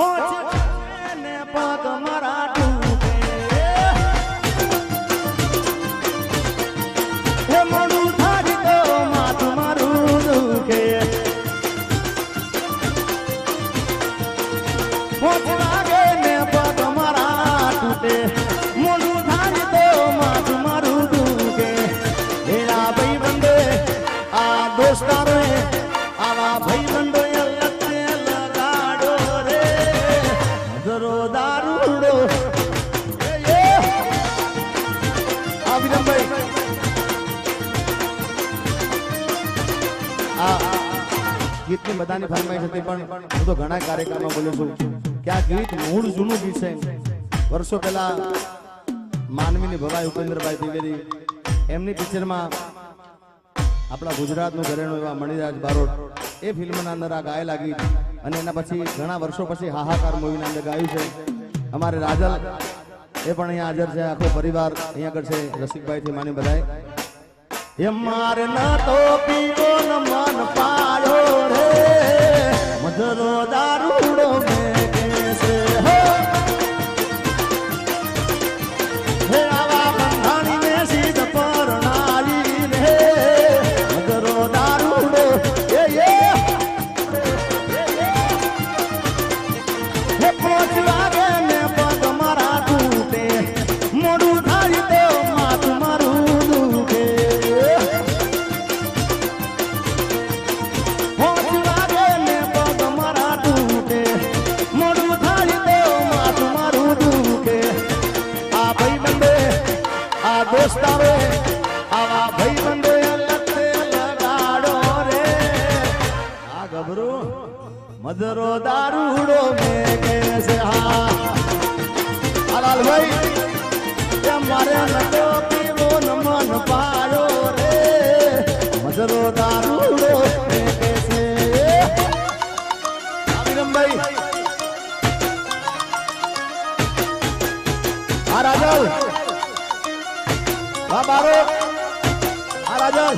પહોંચે ને પગ મારા? બધાની ફરમાઈશ હતી પણ હું તો ઘણા કાર્યક્રમમાં બોલું છું કે આ ગીત મૂળ જૂનું ગીત છે. વર્ષો પહેલા માનવીની ભવાઈ ઉપેન્દ્રભાઈ ત્રિવેદી, એમની પિક્ચરમાં આપણા ગુજરાતનું ઘરેણું એવા મણિરાજ બારોટ એ ફિલ્મના અંદર આ ગાયેલા ગીત અને એના પછી ઘણા વર્ષો પછી હાહાકાર મૂવીના અંદર ગાયું છે. અમારે રાજલ એ પણ અહીંયા હાજર છે, આખો પરિવાર અહીંયા આગળ છે, રસિકભાઈથી માની બધાય. એમ મારે ન તો પીવો ન મન પાયો રે મધરો દારૂડો મધરો દારૂડો મેકે છે, હા. હાલાલભાઈ એ મારે નતો પીવો ન મન પાડો રે. મધરો દારૂડો રાજલ. વાહ બારો. આ રાજલ.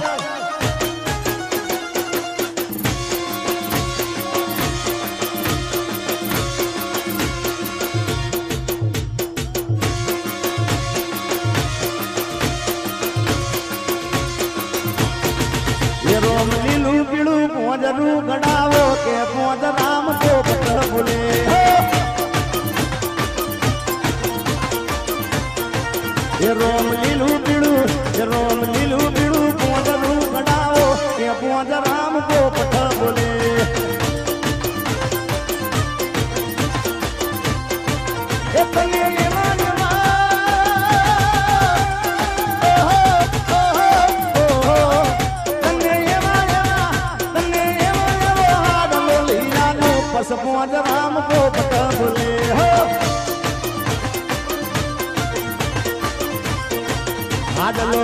પટલ ભૂલે એ તને એમાં પસપોજ રામ કો પટ બોલે હો આડલો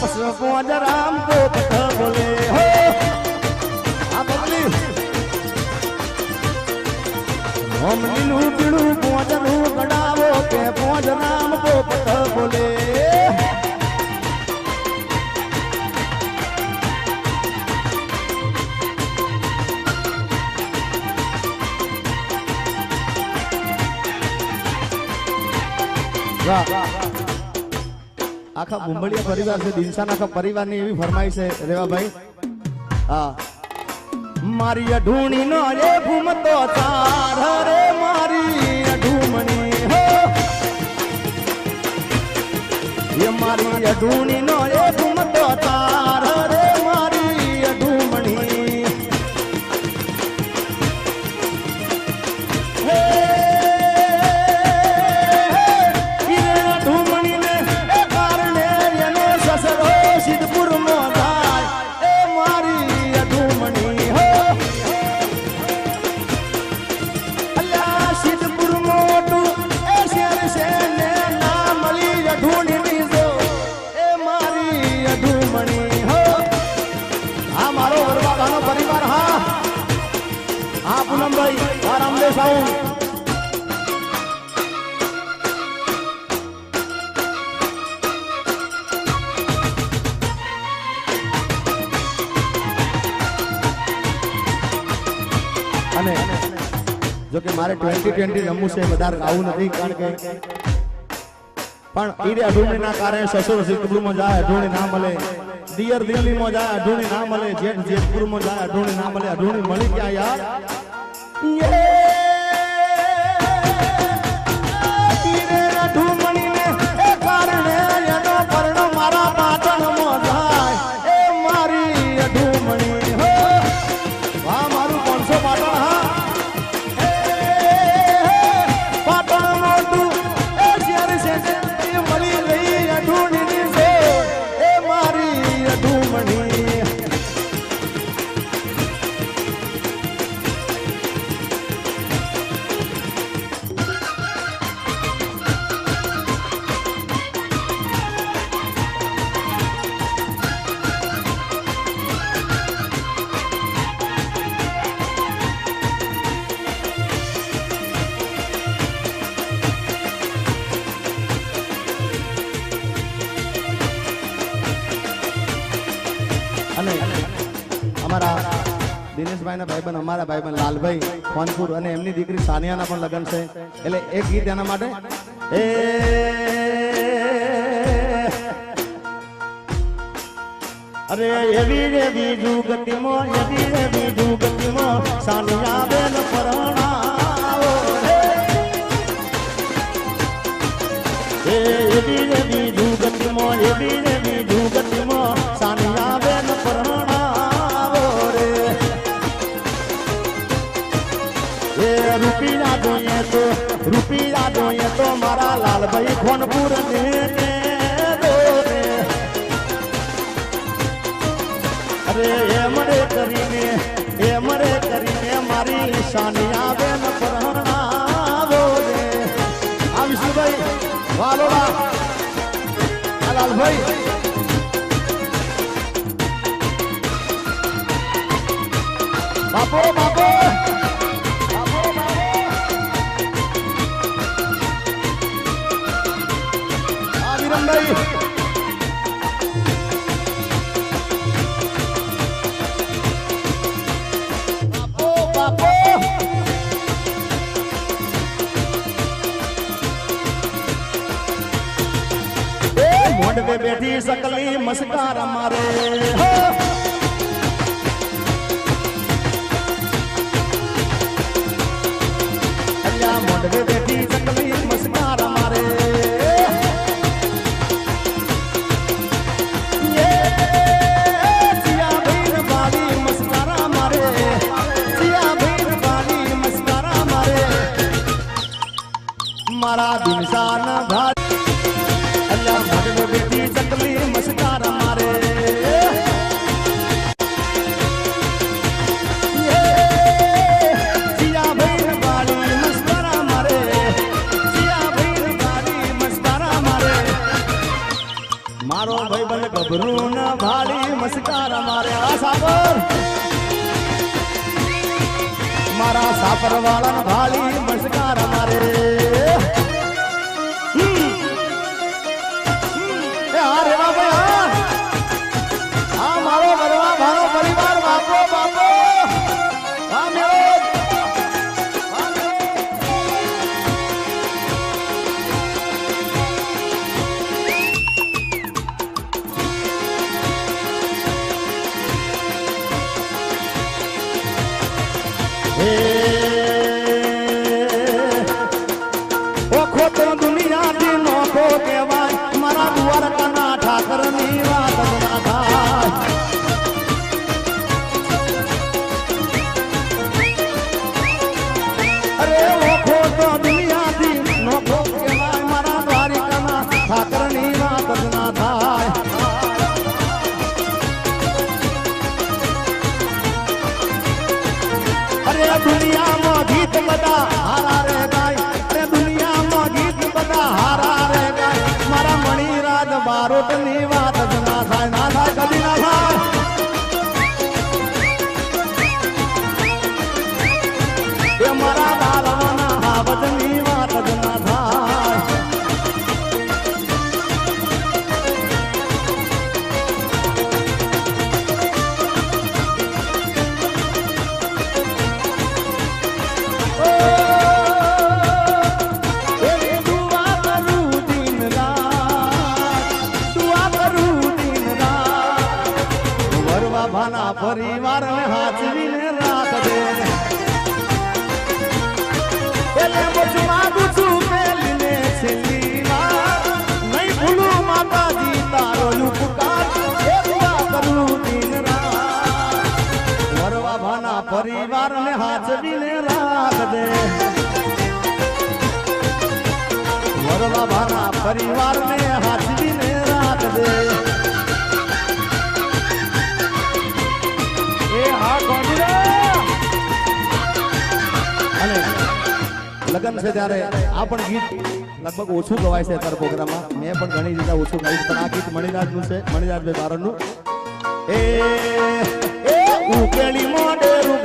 મજામ પસપોજ રામ કો પટ બોલે હો આ બબલી ઓમ લીલું પીળું પોજનું ગડાવો કે પોજ રામ પોપટ બોલે આખા બુંબળિયા પરિવાર છે, દિલસાના આખા પરિવારની એવી ફરમાઈ છે, રેવાભાઈ. હા. મારી અઢૂણી નો રે ઘૂમતો તાર મારી અઢૂમણી, હો. એ મારી અઢૂણી નો રે ઘૂમતો તાર જો કે મારે ટ્વેન્ટી ટ્વેન્ટી રમવું છે, વધારે આવું નથી, કારણ કે પણ ઈરે અઢુણી ના કારણે સસુર સિદ્ધપુરમાં જાય અઢુણી ના મળે. દિયર દિલ્હીમાં જાય અઢુણી ના મળે. જેઠ જેતપુરમાં જાય અઢુણી ના મળે. અઢુણી મળી ગયા યાર. ભાઈબંધ, અમારા ભાઈબંધ, લાલભાઈ ખોનપુર અને એમની દીકરી સાનિયાના પણ લગ્ન છે. એટલે એ ગીત એના માટે. એ અરે એવી રે બીજું ગતિમો, એવી રે બીજું ગતિમો, સાનિયા બેન પરણાવો. એ એવી રે બીજું ગતિમો, એવી એ રૂપિયા જોઈએ તો રૂપિયા જોઈએ તો મારા લાલભાઈ ખોનપુર ને અરે એમ રે કરીને, એમ રે કરીને મારી સાનિયા બેન પરણાવો રે. આ વાલોડા લાલભાઈ. બાપો બાપો. મોઢવે બેઠી સકલી મસ્કાર મારે મોઢવે મારા સાપર વાળા ભાળી મસ્કાર મારે. ભાના પરિવાર હાચવીને રાખજે. એટલે મુજ માંગુ છું મેલીને છેલ્લી વાર નહીં ભૂલું વરવા ભાના પરિવારને હાચવીને રાખજે. લગ્ન છે ત્યારે આ પણ ગીત લગભગ ઓછું ગવાય છે અત્યારે પ્રોગ્રામમાં. મેં પણ ઘણી રીતે ઓછું ગાઈશ પણ આ ગીત મણિરાજનું છે મણિરાજભાઈ બારણનું. એ એ, ઉકેલી મોઢેરું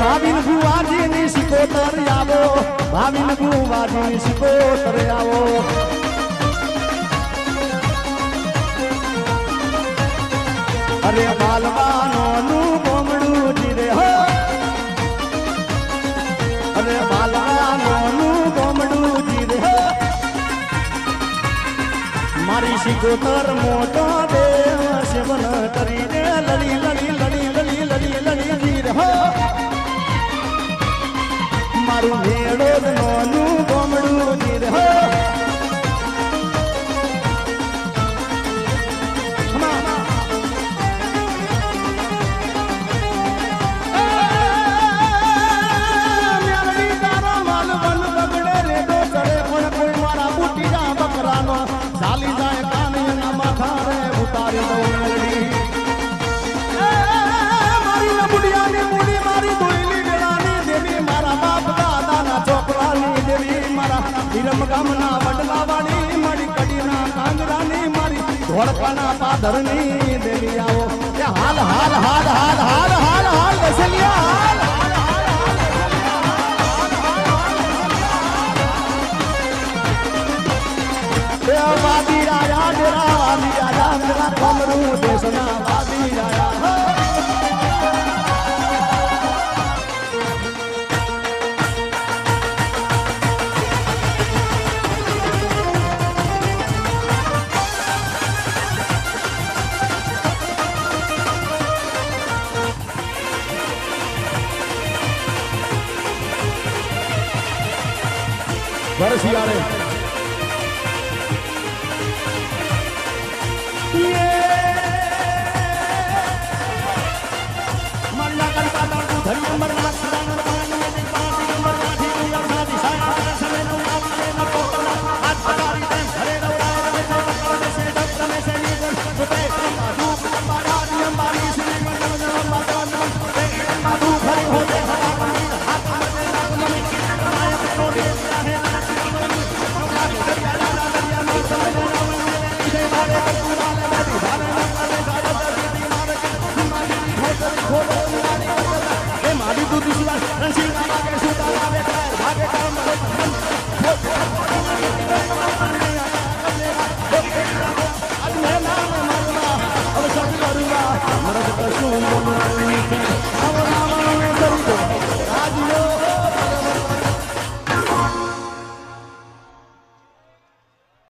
ભાવિન ભુવાજી ની સિકોતર આવો, ભાવિન ભુવાજી ની સિકોતર આવો. અરે બાલવાનો નું બોમડું જીરે હો. અરે બાલવાનો નું બોમડું જીરે હો. મારી શિકોતર મોટો દેવ સેવન કરીને લડી મારા વિરમ ગામના વડલાવાળી મારી કડીના કાંગરાની મારી ધોળકાના પાદરની દેવી આવો એ હાલ હાલ હાલ હાલ હાલ હાલ હાલ દસલિયા હાલ વાદી રાજા ડેરા વાદી રાજા મેરા કમરું દેશના વાદી રાજા Yare.